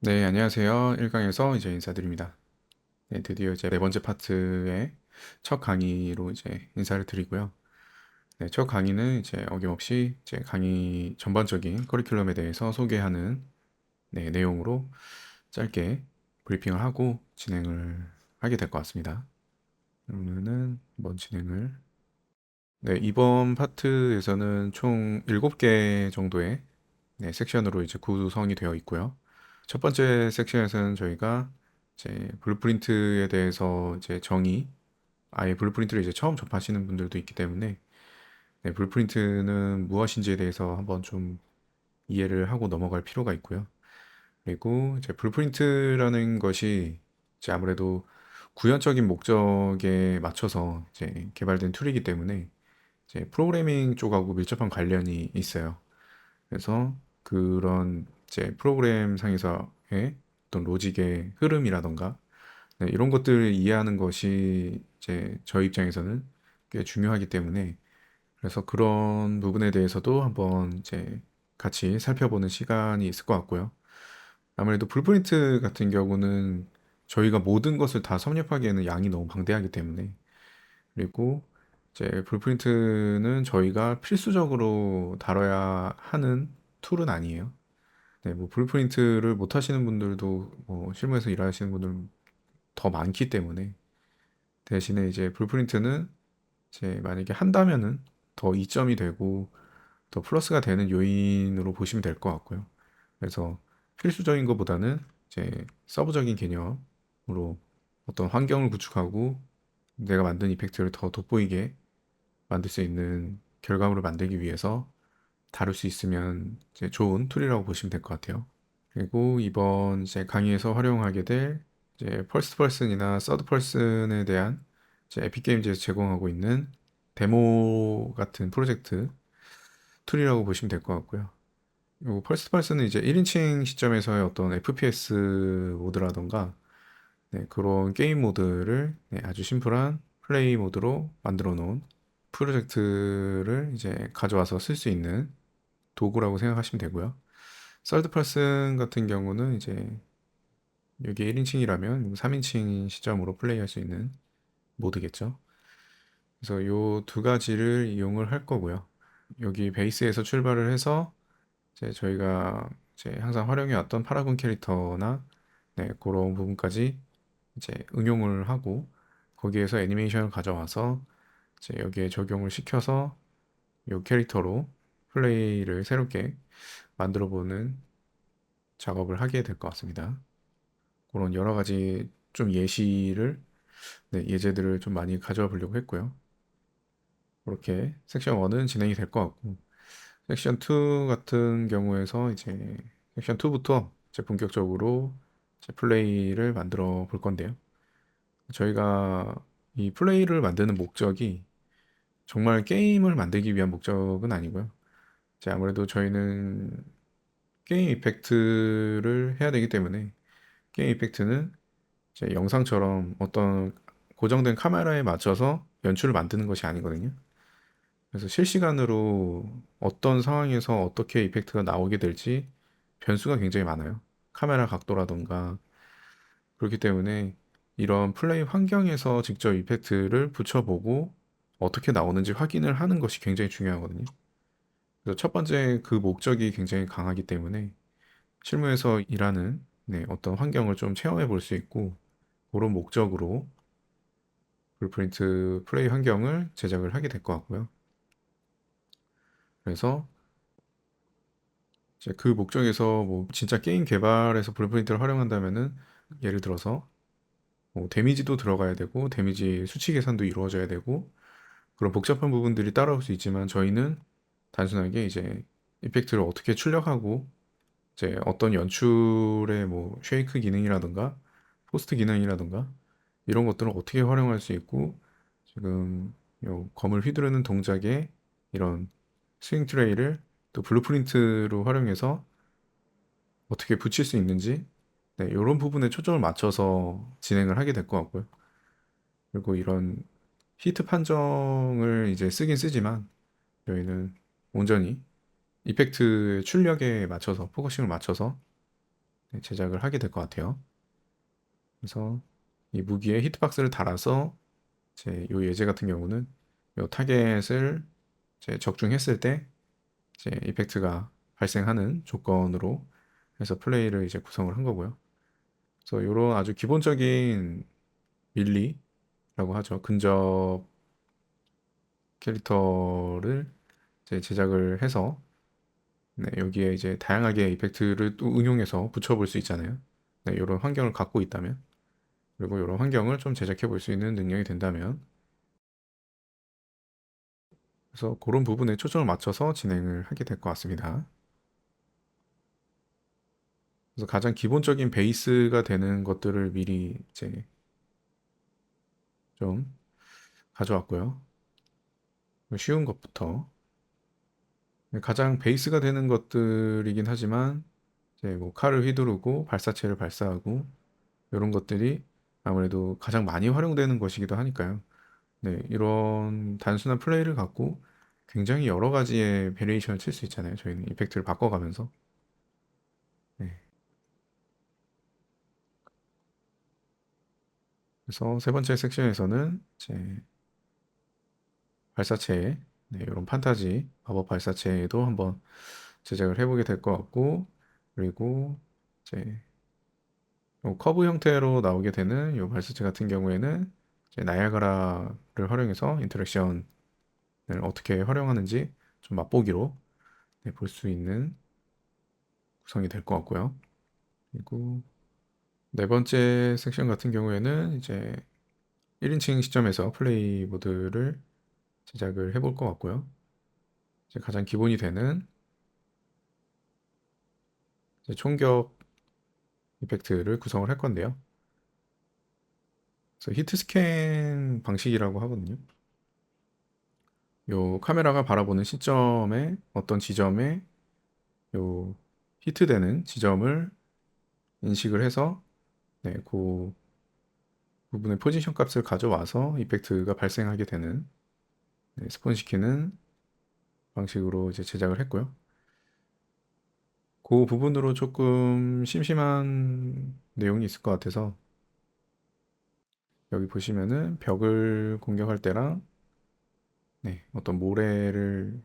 네, 안녕하세요. 1강에서 이제 인사드립니다. 네, 드디어 이제 네 번째 파트의 첫 강의로 이제 인사를 드리고요. 네, 첫 강의는 이제 어김없이 이제 강의 전반적인 커리큘럼에 대해서 소개하는 네, 내용으로 짧게 브리핑을 하고 진행을 하게 될 것 같습니다. 그러면은 한번 진행을 네, 이번 파트에서는 총 7개 정도의 네, 섹션으로 이제 구성이 되어 있고요. 첫 번째 섹션에서는 저희가 이제 블루프린트에 대해서 이제 정의, 아예 블루프린트를 이제 처음 접하시는 분들도 있기 때문에 네, 블루프린트는 무엇인지에 대해서 한번 좀 이해를 하고 넘어갈 필요가 있고요. 그리고 이제 블루프린트라는 것이 이제 아무래도 구현적인 목적에 맞춰서 이제 개발된 툴이기 때문에 이제 프로그래밍 쪽하고 밀접한 관련이 있어요. 그래서 그런 이제 프로그램 상에서의 어떤 로직의 흐름이라던가 네, 이런 것들을 이해하는 것이 이제 저희 입장에서는 꽤 중요하기 때문에 그래서 그런 부분에 대해서도 한번 이제 같이 살펴보는 시간이 있을 것 같고요. 아무래도 블루프린트 같은 경우는 저희가 모든 것을 다 섭렵하기에는 양이 너무 방대하기 때문에 그리고 이제 블루프린트는 저희가 필수적으로 다뤄야 하는 툴은 아니에요. 네, 뭐 블루프린트를 못 하시는 분들도 뭐 실무에서 일하시는 분들 더 많기 때문에 대신에 이제 블루프린트는 이제 만약에 한다면은 더 이점이 되고 더 플러스가 되는 요인으로 보시면 될 것 같고요. 그래서 필수적인 것보다는 이제 서브적인 개념으로 어떤 환경을 구축하고 내가 만든 이펙트를 더 돋보이게 만들 수 있는 결과물을 만들기 위해서 다룰 수 있으면 이제 좋은 툴이라고 보시면 될 것 같아요. 그리고 이번 이제 강의에서 활용하게 될 이제 퍼스트 퍼슨이나 서드 퍼슨에 대한 이제 에픽 게임즈에서 제공하고 있는 데모 같은 프로젝트 툴이라고 보시면 될 것 같고요. 요 퍼스트 퍼슨은 이제 1인칭 시점에서의 어떤 FPS 모드라던가 네, 그런 게임 모드를 네, 아주 심플한 플레이 모드로 만들어 놓은 프로젝트를 이제 가져와서 쓸 수 있는 도구라고 생각하시면 되고요. 서드 퍼슨 같은 경우는 이제 여기 1인칭이라면 3인칭 시점으로 플레이할 수 있는 모드겠죠. 그래서 요두 가지를 이용을 할 거고요. 여기 베이스에서 출발을 해서 이제 저희가 이제 항상 활용해 왔던 파라곤 캐릭터나 네, 그런 부분까지 이제 응용을 하고 거기에서 애니메이션을 가져와서 이제 여기에 적용을 시켜서 요 캐릭터로 플레이를 새롭게 만들어 보는 작업을 하게 될 것 같습니다. 그런 여러 가지 좀 예시를 네, 예제들을 좀 많이 가져와 보려고 했고요. 그렇게 섹션 1은 진행이 될 것 같고 섹션 2 같은 경우에서 이제 섹션 2부터 이제 본격적으로 이제 플레이를 만들어 볼 건데요. 저희가 이 플레이를 만드는 목적이 정말 게임을 만들기 위한 목적은 아니고요. 이제 아무래도 저희는 게임 이펙트를 해야 되기 때문에 게임 이펙트는 이제 영상처럼 어떤 고정된 카메라에 맞춰서 연출을 만드는 것이 아니거든요. 그래서 실시간으로 어떤 상황에서 어떻게 이펙트가 나오게 될지 변수가 굉장히 많아요. 카메라 각도라던가 그렇기 때문에 이런 플레이 환경에서 직접 이펙트를 붙여보고 어떻게 나오는지 확인을 하는 것이 굉장히 중요하거든요. 그래서 첫 번째 그 목적이 굉장히 강하기 때문에 실무에서 일하는 네, 어떤 환경을 좀 체험해 볼 수 있고 그런 목적으로 블루프린트 플레이 환경을 제작을 하게 될 것 같고요. 그래서 그 목적에서 뭐 진짜 게임 개발에서 블루프린트를 활용한다면은 예를 들어서 뭐 데미지도 들어가야 되고 데미지 수치 계산도 이루어져야 되고 그런 복잡한 부분들이 따라올 수 있지만 저희는 단순하게 이제 이펙트를 어떻게 출력하고 이제 어떤 연출의 뭐 쉐이크 기능이라든가 포스트 기능이라든가 이런 것들을 어떻게 활용할 수 있고 지금 요 검을 휘두르는 동작에 이런 스윙 트레이를 또 블루프린트로 활용해서 어떻게 붙일 수 있는지 네, 이런 부분에 초점을 맞춰서 진행을 하게 될 것 같고요. 그리고 이런 히트 판정을 이제 쓰긴 쓰지만 저희는 온전히 이펙트의 출력에 맞춰서 포커싱을 맞춰서 네, 제작을 하게 될 것 같아요. 그래서 이 무기에 히트박스를 달아서 제 요 예제 같은 경우는 요 타겟을 이제 적중했을 때 이제 이펙트가 발생하는 조건으로 해서 플레이를 이제 구성을 한 거고요. 그래서 요런 아주 기본적인 밀리라고 하죠. 근접 캐릭터를 이제 제작을 해서 네, 여기에 이제 다양하게 이펙트를 또 응용해서 붙여볼 수 있잖아요. 네, 이런 환경을 갖고 있다면 그리고 이런 환경을 좀 제작해 볼 수 있는 능력이 된다면 그래서 그런 부분에 초점을 맞춰서 진행을 하게 될 것 같습니다. 그래서 가장 기본적인 베이스가 되는 것들을 미리 이제 좀 가져왔고요. 쉬운 것부터 가장 베이스가 되는 것들이긴 하지만 이제 뭐 칼을 휘두르고 발사체를 발사하고 이런 것들이 아무래도 가장 많이 활용되는 것이기도 하니까요. 네, 이런 단순한 플레이를 갖고 굉장히 여러 가지의 베리에이션을 칠 수 있잖아요. 저희는 이펙트를 바꿔가면서. 네. 그래서 세 번째 섹션에서는 이제 발사체, 네, 이런 판타지 마법 발사체도 한번 제작을 해보게 될 것 같고, 그리고 이제 요 커브 형태로 나오게 되는 이 발사체 같은 경우에는 이제 나이아가라를 활용해서 인터랙션을 어떻게 활용하는지 좀 맛보기로 네, 볼수 있는 구성이 될 것 같고요. 그리고 네 번째 섹션 같은 경우에는 이제 1인칭 시점에서 플레이 모드를 제작을 해볼 것 같고요. 가장 기본이 되는 총격 이펙트를 구성을 할 건데요. 그래서 히트 스캔 방식이라고 하거든요. 요 카메라가 바라보는 시점에 어떤 지점에 요 히트되는 지점을 인식을 해서 네, 그 부분의 포지션 값을 가져와서 이펙트가 발생하게 되는 네, 스폰 시키는 방식으로 이제 제작을 했고요. 그 부분으로 조금 심심한 내용이 있을 것 같아서 여기 보시면은 벽을 공격할 때랑 네, 어떤 모래를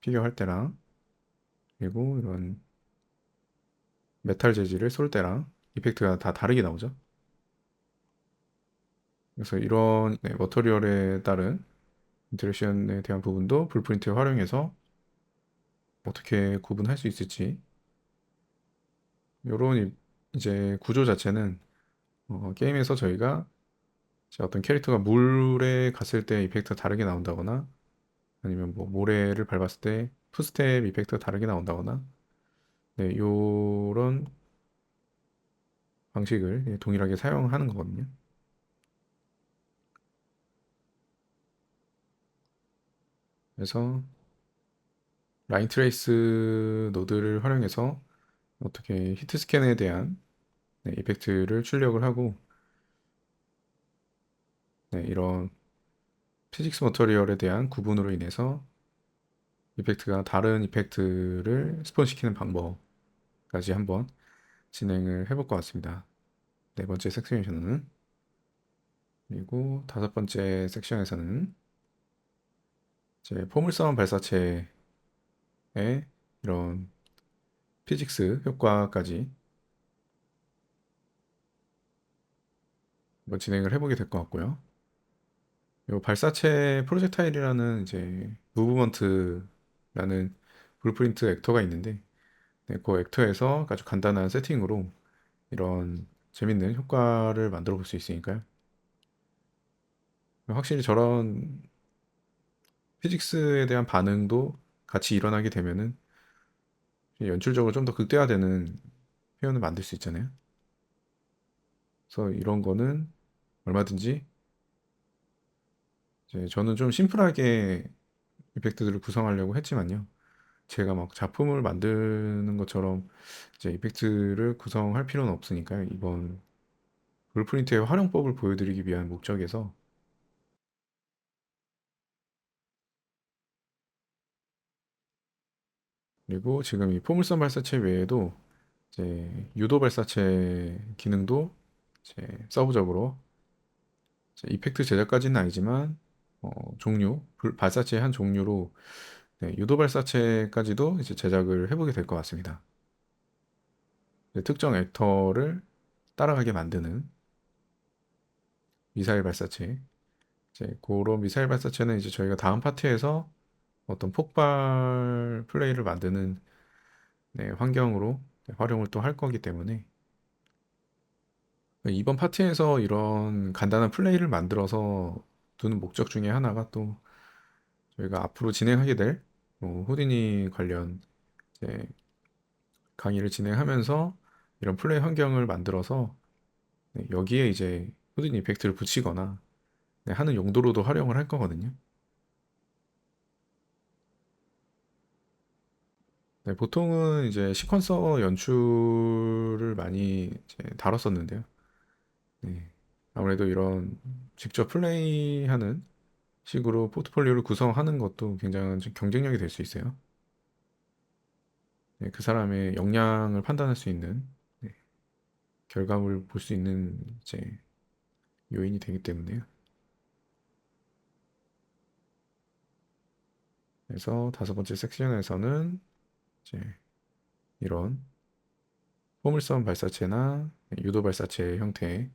피격할 때랑 그리고 이런 메탈 재질을 쏠 때랑 이펙트가 다 다르게 나오죠. 그래서 이런 네, 머터리얼에 따른 인터랙션에 대한 부분도 블프린트를 활용해서 어떻게 구분할 수 있을지 이런 이제 구조 자체는 어, 게임에서 저희가 어떤 캐릭터가 물에 갔을 때 이펙트가 다르게 나온다거나 아니면 뭐 모래를 밟았을 때 푸스텝 이펙트가 다르게 나온다거나 네, 요런 방식을 예, 동일하게 사용하는 거거든요. 그래서 라인 트레이스 노드를 활용해서 어떻게 히트 스캔에 대한 네, 이펙트를 출력을 하고 네, 이런 피직스 머터리얼에 대한 구분으로 인해서 이펙트가 다른 이펙트를 스폰시키는 방법까지 한번 진행을 해볼 것 같습니다. 네 번째 섹션에서는 그리고 다섯 번째 섹션에서는 이제 포물선 발사체의 이런 피직스 효과까지 한번 진행을 해보게 될 것 같고요. 이 발사체 프로젝타일이라는 이제 무브먼트라는 블루프린트 액터가 있는데 네, 그 액터에서 아주 간단한 세팅으로 이런 재밌는 효과를 만들어 볼 수 있으니까요. 확실히 저런 피직스에 대한 반응도 같이 일어나게 되면은 연출적으로 좀 더 극대화되는 표현을 만들 수 있잖아요. 그래서 이런 거는 얼마든지 저는 좀 심플하게 이펙트들을 구성하려고 했지만요. 제가 막 작품을 만드는 것처럼 이제 이펙트를 구성할 필요는 없으니까요. 이번 블프린트의 활용법을 보여드리기 위한 목적에서 그리고 지금 이 포물선 발사체 외에도 이제 유도 발사체 기능도 이제 서브적으로 이제 이펙트 제작까지는 아니지만 어, 종류 불- 발사체의 한 종류로 네, 유도 발사체까지도 이제 제작을 해보게 될 것 같습니다. 특정 액터를 따라가게 만드는 미사일 발사체. 이제 그런 미사일 발사체는 이제 저희가 다음 파트에서 어떤 폭발 플레이를 만드는 네, 환경으로 네, 활용을 또 할 거기 때문에 이번 파트에서 이런 간단한 플레이를 만들어서 두는 목적 중에 하나가 또 저희가 앞으로 진행하게 될 뭐, 후디니 관련 강의를 진행하면서 이런 플레이 환경을 만들어서 네, 여기에 이제 후디니 이펙트를 붙이거나 네, 하는 용도로도 활용을 할 거거든요. 네, 보통은 이제 시퀀서 연출을 많이 이제 다뤘었는데요. 네, 아무래도 이런 직접 플레이하는 식으로 포트폴리오를 구성하는 것도 굉장한 좀 경쟁력이 될 수 있어요. 네, 그 사람의 역량을 판단할 수 있는 네, 결과물을 볼수 있는 이제 요인이 되기 때문에요. 그래서 다섯 번째 섹션에서는 이제 이런 포물선 발사체나 유도 발사체 형태의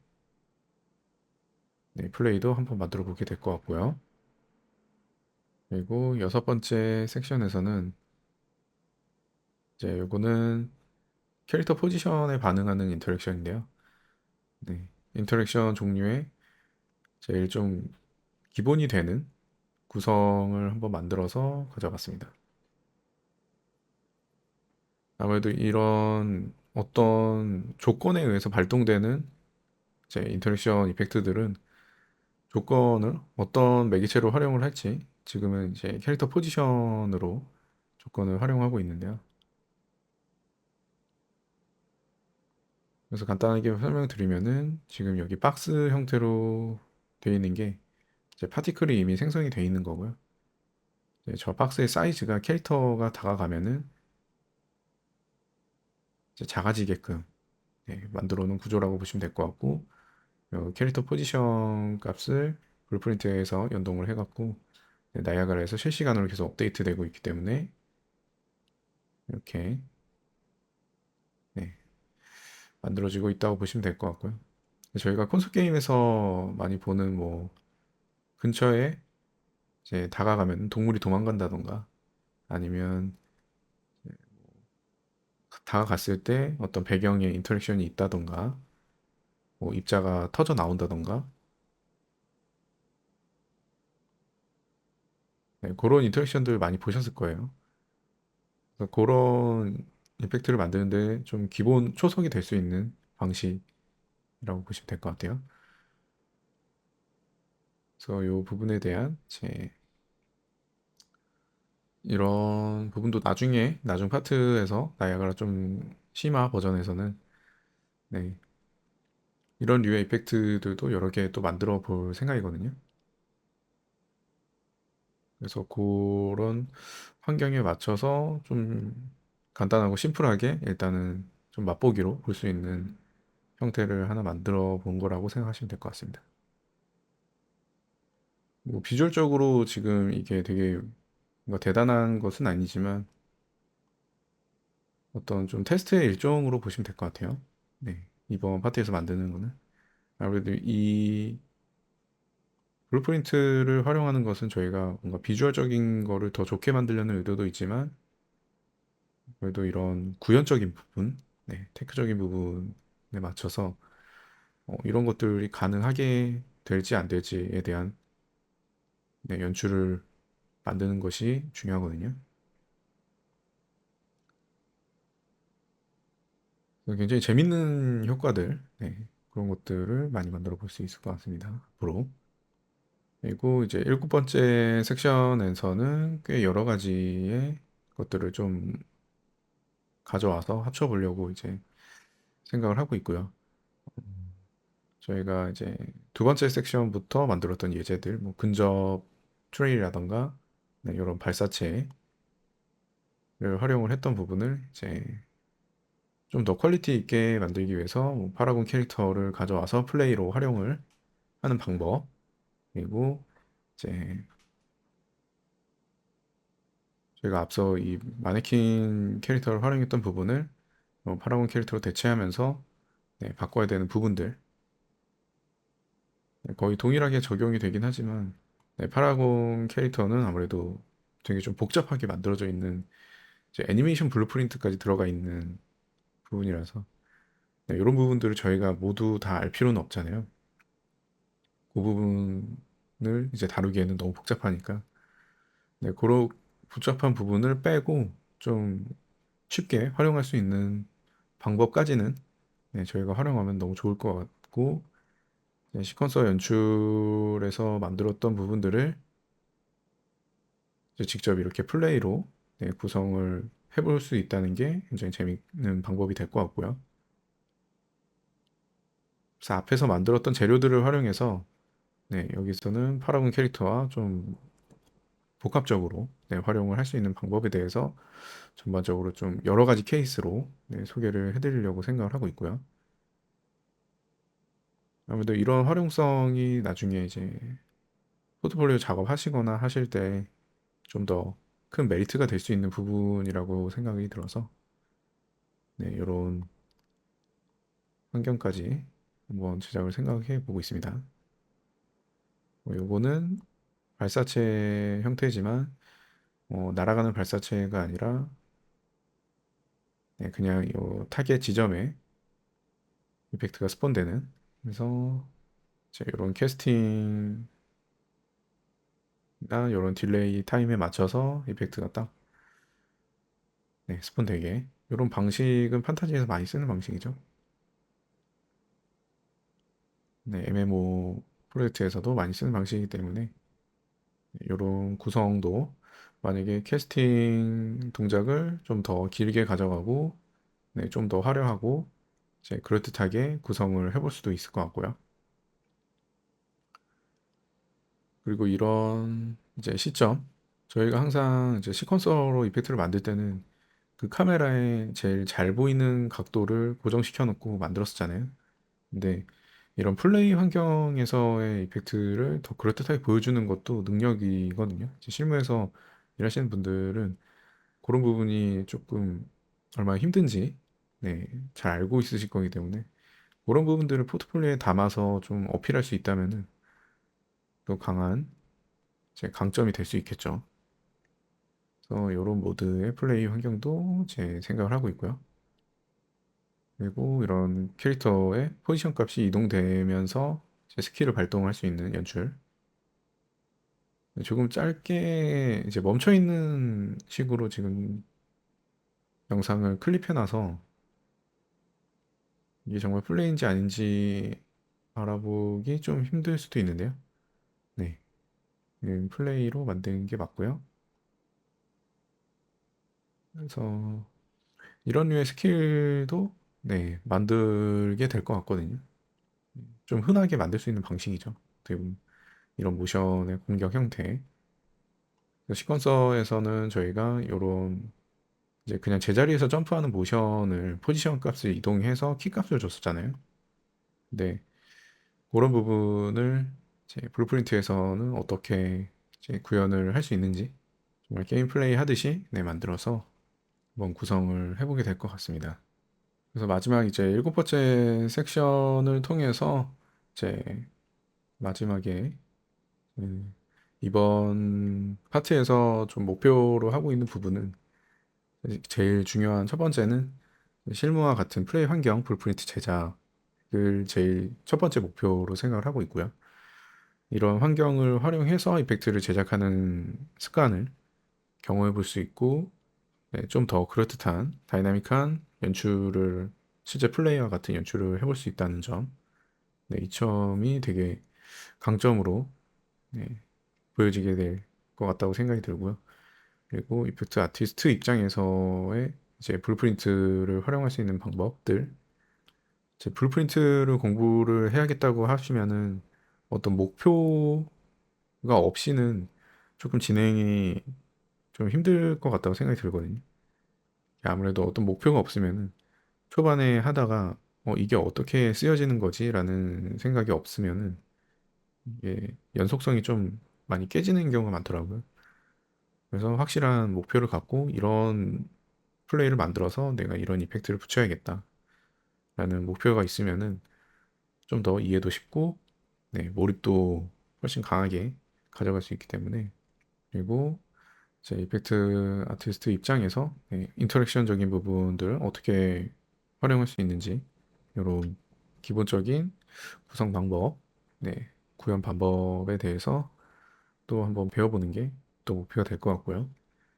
네, 플레이도 한번 만들어 보게 될 것 같고요. 그리고 여섯 번째 섹션에서는 이제 요거는 캐릭터 포지션에 반응하는 인터랙션인데요. 네, 인터랙션 종류에 제일 좀 기본이 되는 구성을 한번 만들어서 가져갔습니다. 아무래도 이런 어떤 조건에 의해서 발동되는 이제 인터랙션 이펙트들은 조건을 어떤 매개체로 활용을 할지 지금은 이제 캐릭터 포지션으로 조건을 활용하고 있는데요. 그래서 간단하게 설명드리면은 지금 여기 박스 형태로 되어 있는 게 이제 파티클이 이미 생성이 되어 있는 거고요. 저 박스의 사이즈가 캐릭터가 다가가면은 작아지게끔 네, 만들어 놓은 구조라고 보시면 될 것 같고 요 캐릭터 포지션 값을 블루프린트에서 연동을 해갖고 네, 나이아가라에서 실시간으로 계속 업데이트되고 있기 때문에 이렇게 네, 만들어지고 있다고 보시면 될 것 같고요. 저희가 콘솔 게임에서 많이 보는 뭐 근처에 이제 다가가면 동물이 도망간다던가 아니면 다가갔을 때 어떤 배경에 인터랙션이 있다던가 뭐 입자가 터져 나온다던가 네, 그런 인터랙션들 많이 보셨을 거예요. 그런 이펙트를 만드는데 좀 기본 초석이 될 수 있는 방식이라고 보시면 될 것 같아요. 그래서 이 부분에 대한 제 이런 부분도 나중에 나중 파트에서 나이아가라 좀 심화 버전에서는 네 이런 류의 이펙트들도 여러 개 또 만들어 볼 생각이거든요. 그래서 그런 환경에 맞춰서 좀 간단하고 심플하게 일단은 좀 맛보기로 볼 수 있는 형태를 하나 만들어 본 거라고 생각하시면 될 것 같습니다. 뭐 비주얼적으로 지금 이게 되게 뭔가 대단한 것은 아니지만 어떤 좀 테스트의 일종으로 보시면 될 것 같아요. 네, 이번 파트에서 만드는 거는 아무래도 이 블루프린트를 활용하는 것은 저희가 뭔가 비주얼적인 거를 더 좋게 만들려는 의도도 있지만 그래도 이런 구현적인 부분, 네, 테크적인 부분에 맞춰서 어, 이런 것들이 가능하게 될지 안 될지에 대한 네, 연출을 만드는 것이 중요하거든요. 굉장히 재밌는 효과들, 네, 그런 것들을 많이 만들어 볼 수 있을 것 같습니다. 앞으로. 그리고 이제 일곱 번째 섹션에서는 꽤 여러 가지의 것들을 좀 가져와서 합쳐 보려고 이제 생각을 하고 있고요. 저희가 이제 두 번째 섹션부터 만들었던 예제들, 뭐 근접 트레이라던가 네, 이런 발사체를 활용을 했던 부분을 이제 좀 더 퀄리티 있게 만들기 위해서 뭐 파라곤 캐릭터를 가져와서 플레이로 활용을 하는 방법 그리고 이제 저희가 앞서 이 마네킹 캐릭터를 활용했던 부분을 어, 파라곤 캐릭터로 대체하면서 네, 바꿔야 되는 부분들. 네, 거의 동일하게 적용이 되긴 하지만 네, 파라곤 캐릭터는 아무래도 되게 좀 복잡하게 만들어져 있는 애니메이션 블루프린트까지 들어가 있는 부분이라서 네, 이런 부분들을 저희가 모두 다 알 필요는 없잖아요. 그 부분을 이제 다루기에는 너무 복잡하니까 네, 그런 복잡한 부분을 빼고 좀 쉽게 활용할 수 있는 방법까지는 네, 저희가 활용하면 너무 좋을 것 같고 네, 시퀀서 연출에서 만들었던 부분들을 직접 이렇게 플레이로 네, 구성을 해볼 수 있다는 게 굉장히 재밌는 방법이 될 것 같고요. 그래서 앞에서 만들었던 재료들을 활용해서 네, 여기서는 파라곤 캐릭터와 좀 복합적으로 네, 활용을 할 수 있는 방법에 대해서 전반적으로 좀 여러 가지 케이스로 네, 소개를 해드리려고 생각을 하고 있고요. 아무래도 이런 활용성이 나중에 이제 포트폴리오 작업하시거나 하실 때 좀 더 큰 메리트가 될 수 있는 부분이라고 생각이 들어서 네, 이런 환경까지 한번 제작을 생각해 보고 있습니다. 뭐 요거는 발사체 형태지만 어, 날아가는 발사체가 아니라 네, 그냥 요 타겟 지점에 이펙트가 스폰되는 그래서 이제 이런 캐스팅이나 이런 딜레이 타임에 맞춰서 이펙트가 딱 네, 스폰 되게 이런 방식은 판타지에서 많이 쓰는 방식이죠. 네, MMO 프로젝트에서도 많이 쓰는 방식이기 때문에 이런 구성도 만약에 캐스팅 동작을 좀 더 길게 가져가고 네, 좀 더 화려하고 이제 그럴듯하게 구성을 해볼 수도 있을 것 같고요. 그리고 이런 이제 시점 저희가 항상 이제 시퀀서로 이펙트를 만들 때는 그 카메라에 제일 잘 보이는 각도를 고정시켜 놓고 만들었었잖아요. 근데 이런 플레이 환경에서의 이펙트를 더 그럴듯하게 보여주는 것도 능력이거든요. 실무에서 일하시는 분들은 그런 부분이 조금 얼마나 힘든지 네, 잘 알고 있으실 거기 때문에 그런 부분들을 포트폴리오에 담아서 좀 어필할 수 있다면은 또 강한 제 강점이 될 수 있겠죠. 그래서 이런 모드의 플레이 환경도 제 생각을 하고 있고요. 그리고 이런 캐릭터의 포지션 값이 이동되면서 제 스킬을 발동할 수 있는 연출. 조금 짧게 이제 멈춰 있는 식으로 지금 영상을 클립해놔서 이게 정말 플레이인지 아닌지 알아보기 좀 힘들 수도 있는데요. 네. 음, 플레이로 만드는 게 맞고요. 그래서 이런 류의 스킬도 네, 만들게 될 것 같거든요. 좀 흔하게 만들 수 있는 방식이죠. 이런 모션의 공격 형태. 시퀀서에서는 저희가 이런 이제 그냥 제자리에서 점프하는 모션을 포지션 값을 이동해서 키 값을 줬었잖아요. 근데 그런 부분을 이제 블루프린트에서는 어떻게 이제 구현을 할 수 있는지 정말 게임 플레이 하듯이 네, 만들어서 한번 구성을 해보게 될 것 같습니다. 그래서 마지막 이제 일곱 번째 섹션을 통해서 이제 마지막에 음, 이번 파트에서 좀 목표로 하고 있는 부분은 제일 중요한 첫 번째는 실무와 같은 플레이 환경 블루프린트 제작을 제일 첫 번째 목표로 생각을 하고 있고요. 이런 환경을 활용해서 이펙트를 제작하는 습관을 경험해 볼 수 있고 네, 좀더 그럴듯한 다이나믹한 연출을 실제 플레이와 같은 연출을 해볼 수 있다는 점, 네, 이 점이 되게 강점으로 네, 보여지게 될 것 같다고 생각이 들고요. 그리고 이펙트 아티스트 입장에서의 이제 블루프린트를 활용할 수 있는 방법들, 이제 블루프린트를 공부를 해야겠다고 하시면은 어떤 목표가 없이는 조금 진행이 좀 힘들 것 같다고 생각이 들거든요. 아무래도 어떤 목표가 없으면은 초반에 하다가 어, 이게 어떻게 쓰여지는 거지라는 생각이 없으면은 이게 연속성이 좀 많이 깨지는 경우가 많더라고요. 그래서 확실한 목표를 갖고 이런 플레이를 만들어서 내가 이런 이펙트를 붙여야겠다. 라는 목표가 있으면은 좀 더 이해도 쉽고, 네, 몰입도 훨씬 강하게 가져갈 수 있기 때문에. 그리고 제 이펙트 아티스트 입장에서 네, 인터랙션적인 부분들 어떻게 활용할 수 있는지, 이런 기본적인 구성 방법, 네, 구현 방법에 대해서 또 한번 배워보는 게 또 목표가 될 것 같고요.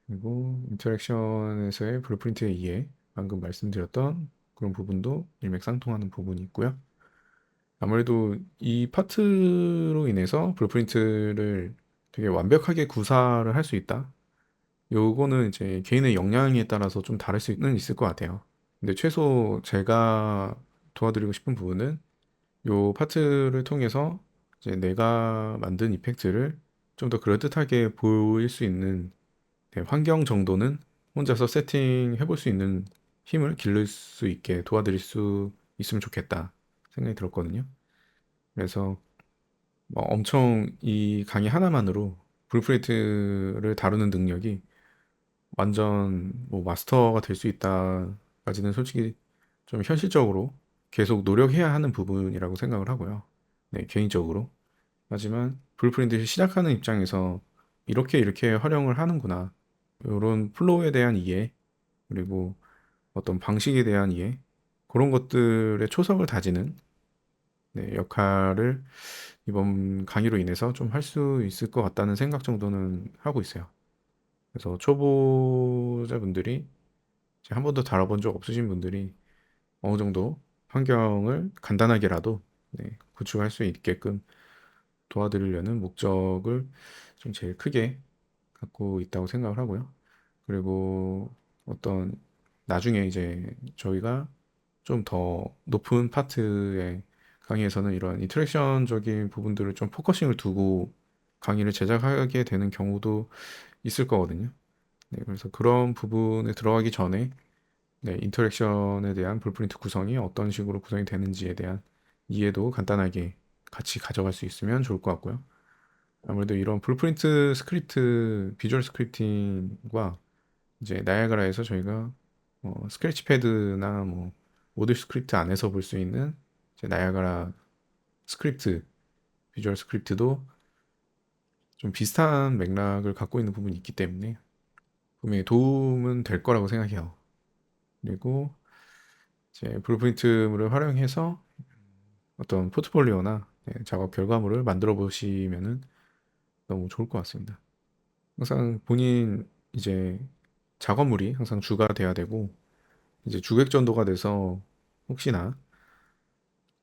그리고 인터랙션에서의 블루프린트의 이해, 방금 말씀드렸던 그런 부분도 일맥상통하는 부분이 있고요. 아무래도 이 파트로 인해서 블루프린트를 되게 완벽하게 구사를 할 수 있다. 요거는 이제 개인의 역량에 따라서 좀 다를 수는 있을 것 같아요. 근데 최소 제가 도와드리고 싶은 부분은 요 파트를 통해서 이제 내가 만든 이펙트를 좀 더 그럴듯하게 보일 수 있는 네, 환경 정도는 혼자서 세팅해 볼 수 있는 힘을 기를 수 있게 도와드릴 수 있으면 좋겠다 생각이 들었거든요. 그래서 뭐 엄청 이 강의 하나만으로 블루프린트를 다루는 능력이 완전 뭐 마스터가 될 수 있다까지는 솔직히 좀 현실적으로 계속 노력해야 하는 부분이라고 생각을 하고요. 네, 개인적으로. 하지만 블루프린트를 시작하는 입장에서 이렇게 이렇게 활용을 하는구나. 이런 플로우에 대한 이해, 그리고 어떤 방식에 대한 이해, 그런 것들의 초석을 다지는 네, 역할을 이번 강의로 인해서 좀 할 수 있을 것 같다는 생각 정도는 하고 있어요. 그래서 초보자분들이 한 번도 다뤄본 적 없으신 분들이 어느 정도 환경을 간단하게라도 네, 구축할 수 있게끔 도와드리려는 목적을 좀 제일 크게 갖고 있다고 생각을 하고요. 그리고 어떤 나중에 이제 저희가 좀 더 높은 파트의 강의에서는 이런 인터랙션적인 부분들을 좀 포커싱을 두고 강의를 제작하게 되는 경우도 있을 거거든요. 네, 그래서 그런 부분에 들어가기 전에 네, 인터랙션에 대한 블루프린트 구성이 어떤 식으로 구성이 되는지에 대한 이해도 간단하게 같이 가져갈 수 있으면 좋을 것 같고요. 아무래도 이런 블루프린트 스크립트, 비주얼 스크립팅과 이제 나야가라에서 저희가 어, 스크래치 패드나 뭐 모듈 스크립트 안에서 볼 수 있는 나야가라 스크립트, 비주얼 스크립트도 좀 비슷한 맥락을 갖고 있는 부분이 있기 때문에 분명히 도움은 될 거라고 생각해요. 그리고 이제 블루프린트를 활용해서 어떤 포트폴리오나 네, 작업 결과물을 만들어 보시면은 너무 좋을 것 같습니다. 항상 본인 이제 작업물이 항상 주가 돼야 되고 이제 주객 전도가 돼서 혹시나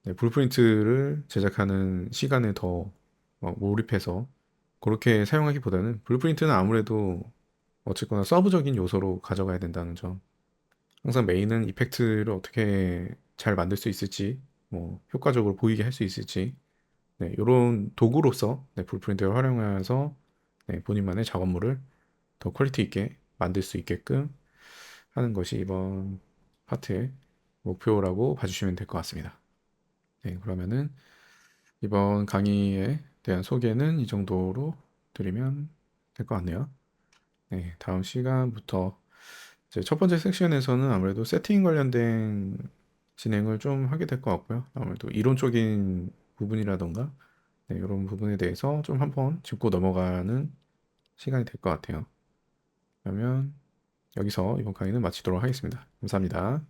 네, 블루프린트를 제작하는 시간에 더 어, 몰입해서 그렇게 사용하기보다는 블루프린트는 아무래도 어쨌거나 서브적인 요소로 가져가야 된다는 점. 항상 메인은 이펙트를 어떻게 잘 만들 수 있을지, 뭐 효과적으로 보이게 할 수 있을지, 네, 이런 도구로서 네, 블루프린트를 활용해서 네, 본인만의 작업물을 더 퀄리티 있게 만들 수 있게끔 하는 것이 이번 파트의 목표라고 봐주시면 될 것 같습니다. 네, 그러면은 이번 강의에 대한 소개는 이 정도로 드리면 될 것 같네요. 네, 다음 시간부터 첫 번째 섹션에서는 아무래도 세팅 관련된 진행을 좀 하게 될 것 같고요. 아무래도 이론적인 부분이라던가 네, 이런 부분에 대해서 좀 한번 짚고 넘어가는 시간이 될 것 같아요. 그러면 여기서 이번 강의는 마치도록 하겠습니다. 감사합니다.